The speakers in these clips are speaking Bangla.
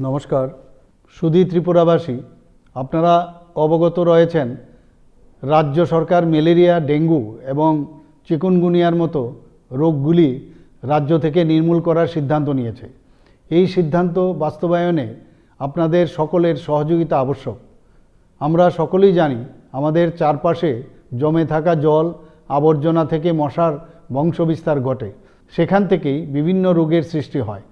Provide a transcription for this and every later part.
নমস্কার, সুধী ত্রিপুরাবাসী, আপনারা অবগত রয়েছেন, রাজ্য সরকার ম্যালেরিয়া, ডেঙ্গু এবং চিকুনগুনিয়ার মতো রোগগুলি রাজ্য থেকে নির্মূল করার সিদ্ধান্ত নিয়েছে। এই সিদ্ধান্ত বাস্তবায়নে আপনাদের সকলের সহযোগিতা আবশ্যক। আমরা সকলেই জানি, আমাদের চারপাশে জমে থাকা জল, আবর্জনা থেকে মশার বংশবিস্তার ঘটে। সেখান থেকেই বিভিন্ন রোগের সৃষ্টি হয়।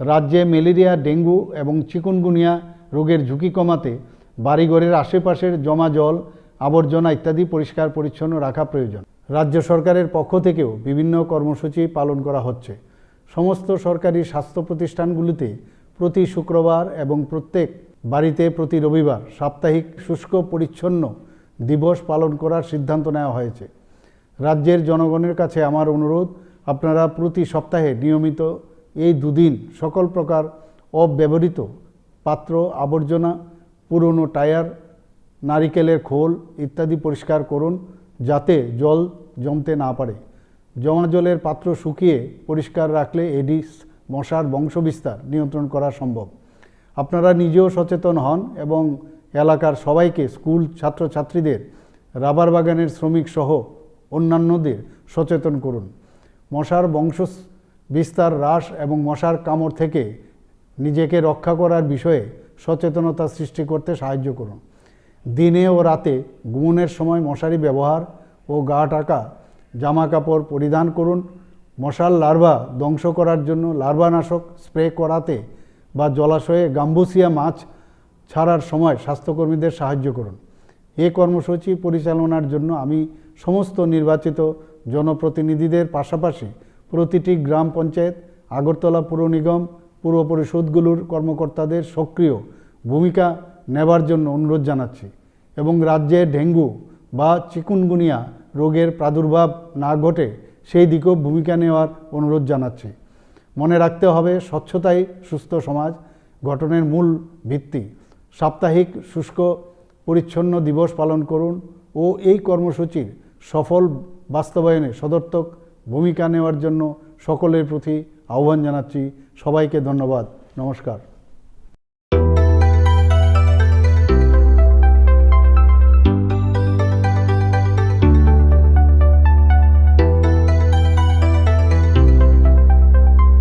রাজ্যে ম্যালেরিয়া, ডেঙ্গু এবং চিকুনগুনিয়া রোগের ঝুঁকি কমাতে বাড়িঘরের আশেপাশের জমা জল, আবর্জনা ইত্যাদি পরিষ্কার পরিচ্ছন্ন রাখা প্রয়োজন। রাজ্য সরকারের পক্ষ থেকেও বিভিন্ন কর্মসূচি পালন করা হচ্ছে। সমস্ত সরকারি স্বাস্থ্য প্রতিষ্ঠানগুলিতে প্রতি শুক্রবার এবং প্রত্যেক বাড়িতে প্রতি রবিবার সাপ্তাহিক শুষ্ক পরিচ্ছন্ন দিবস পালন করার সিদ্ধান্ত নেওয়া হয়েছে। রাজ্যের জনগণের কাছে আমার অনুরোধ, আপনারা প্রতি সপ্তাহে নিয়মিত এই দুদিন সকল প্রকার অব্যবহৃত পাত্র, আবর্জনা, পুরনো টায়ার, নারিকেলের খোল ইত্যাদি পরিষ্কার করুন যাতে জল জমতে না পারে। জমা জলের পাত্র শুকিয়ে পরিষ্কার রাখলে এডিস মশার বংশবিস্তার নিয়ন্ত্রণ করা সম্ভব। আপনারা নিজেও সচেতন হন এবং এলাকার সবাইকে স্কুল ছাত্রছাত্রীদের, রাবার বাগানের শ্রমিক সহ অন্যান্যদের সচেতন করুন। মশার বংশ বিস্তার হ্রাস এবং মশার কামড় থেকে নিজেকে রক্ষা করার বিষয়ে সচেতনতা সৃষ্টি করতে সাহায্য করুন। দিনে ও রাতে ঘুমনের সময় মশারি ব্যবহার ও গা ঢাকা জামা কাপড় পরিধান করুন। মশার লার্ভা ধ্বংস করার জন্য লার্ভানাশক স্প্রে করাতে বা জলাশয়ে গাম্বুসিয়া মাছ ছাড়ার সময় স্বাস্থ্যকর্মীদের সাহায্য করুন। এ কর্মসূচি পরিচালনার জন্য আমি সমস্ত নির্বাচিত জনপ্রতিনিধিদের পাশাপাশি প্রতিটি গ্রাম পঞ্চায়েত, আগরতলা পুর নিগম, পুর পরিষদগুলোর কর্মকর্তাদের সক্রিয় ভূমিকা নেবার জন্য অনুরোধ জানাচ্ছি এবং রাজ্যে ডেঙ্গু বা চিকুনগুনিয়া রোগের প্রাদুর্ভাব না ঘটে সেই দিকেও ভূমিকা নেওয়ার অনুরোধ জানাচ্ছি। মনে রাখতে হবে, স্বচ্ছতাই সুস্থ সমাজ, গঠনের মূল ভিত্তি। সাপ্তাহিক শুষ্ক পরিচ্ছন্ন দিবস পালন করুন ও এই কর্মসূচির সফল বাস্তবায়নে সদর্থক ভূমিকা নেওয়ার জন্য সকলের প্রতি আহ্বান জানাচ্ছি। সবাইকে ধন্যবাদ। নমস্কার।